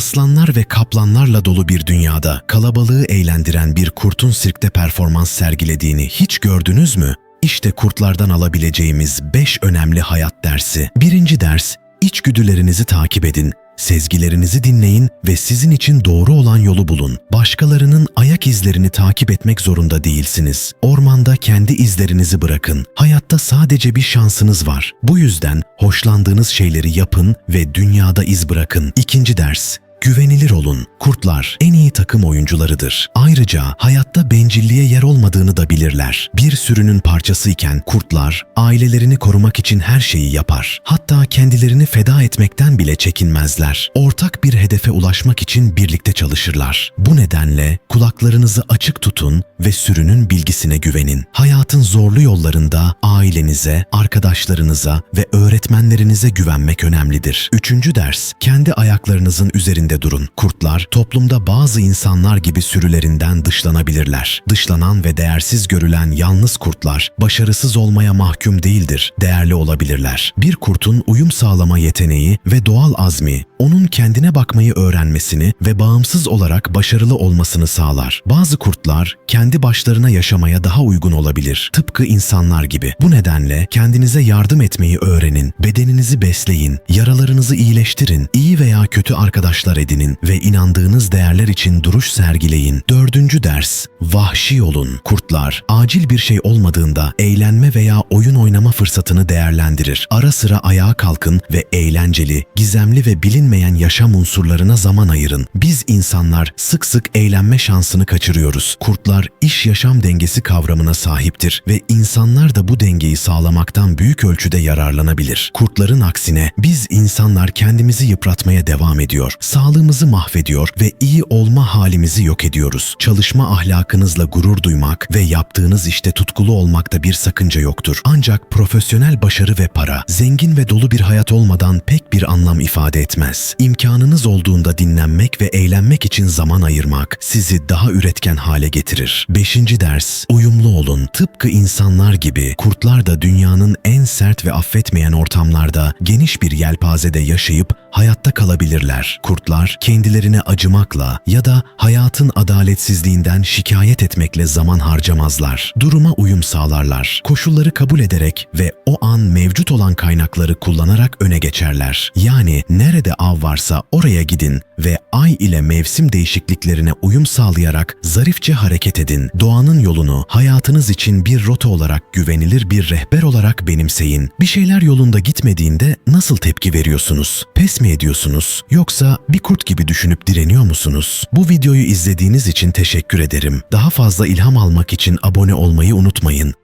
Aslanlar ve kaplanlarla dolu bir dünyada kalabalığı eğlendiren bir kurtun sirkte performans sergilediğini hiç gördünüz mü? İşte kurtlardan alabileceğimiz 5 önemli hayat dersi. Birinci ders, içgüdülerinizi takip edin. Sezgilerinizi dinleyin ve sizin için doğru olan yolu bulun. Başkalarının ayak izlerini takip etmek zorunda değilsiniz. Ormanda kendi izlerinizi bırakın. Hayatta sadece bir şansınız var. Bu yüzden hoşlandığınız şeyleri yapın ve dünyada iz bırakın. İkinci ders, Güvenilir olun. Kurtlar en iyi takım oyuncularıdır. Ayrıca hayatta bencilliğe yer olmadığını da bilirler. Bir sürünün parçasıyken kurtlar ailelerini korumak için her şeyi yapar. Hatta kendilerini feda etmekten bile çekinmezler. Ortak bir hedefe ulaşmak için birlikte çalışırlar. Bu nedenle kulaklarınızı açık tutun ve sürünün bilgisine güvenin. Hayatın zorlu yollarında ailenize, arkadaşlarınıza ve öğretmenlerinize güvenmek önemlidir. Üçüncü ders, kendi ayaklarınızın üzerinde durun. Kurtlar toplumda bazı insanlar gibi sürülerinden dışlanabilirler. Dışlanan ve değersiz görülen yalnız kurtlar başarısız olmaya mahkum değildir, değerli olabilirler. Bir kurtun uyum sağlama yeteneği ve doğal azmi onun kendine bakmayı öğrenmesini ve bağımsız olarak başarılı olmasını sağlar. Bazı kurtlar kendi başlarına yaşamaya daha uygun olabilir. Tıpkı insanlar gibi. Bu nedenle kendinize yardım etmeyi öğrenin, bedeninizi besleyin, yaralarınızı iyileştirin, iyi veya kötü arkadaşlar edinin ve inandığınız değerler için duruş sergileyin. Dördüncü ders, vahşi olun. Kurtlar, acil bir şey olmadığında eğlenme veya oyun oynama fırsatını değerlendirir. Ara sıra ayağa kalkın ve eğlenceli, gizemli ve bilinmeyen yaşam unsurlarına zaman ayırın. Biz insanlar sık sık eğlenme şansını kaçırıyoruz. Kurtlar iş yaşam dengesi kavramına sahiptir ve insanlar da bu dengeyi sağlamaktan büyük ölçüde yararlanabilir. Kurtların aksine biz insanlar kendimizi yıpratmaya devam ediyor. Sağlığımızı mahvediyor ve iyi olma halimizi yok ediyoruz. Çalışma ahlakınızla gurur duymak ve yaptığınız işte tutkulu olmakta bir sakınca yoktur. Ancak profesyonel başarı ve para, zengin ve dolu bir hayat olmadan pek bir anlam ifade etmez. İmkanınız olduğunda dinlenmek ve eğlenmek için zaman ayırmak sizi daha üretken hale getirir. Beşinci ders, uyumlu olun. Tıpkı insanlar gibi kurtlar da dünyanın en sert ve affetmeyen ortamlarda geniş bir yelpazede yaşayıp hayatta kalabilirler. Kurtlar kendilerine acımakla ya da hayatın adaletsizliğinden şikayet etmekle zaman harcamazlar. Duruma uyum sağlarlar. Koşulları kabul ederek ve o an mevcut olan kaynakları kullanarak öne geçerler. Yani nerede av varsa oraya gidin ve ay ile mevsim değişikliklerine uyum sağlayarak zarifçe hareket edin. Doğanın yolunu hayatınız için bir rota olarak güvenilir bir rehber olarak benimseyin. Bir şeyler yolunda gitmediğinde nasıl tepki veriyorsunuz? Pes mi ediyorsunuz? Yoksa bir kurt gibi düşünüp direniyor musunuz? Bu videoyu izlediğiniz için teşekkür ederim. Daha fazla ilham almak için abone olmayı unutmayın.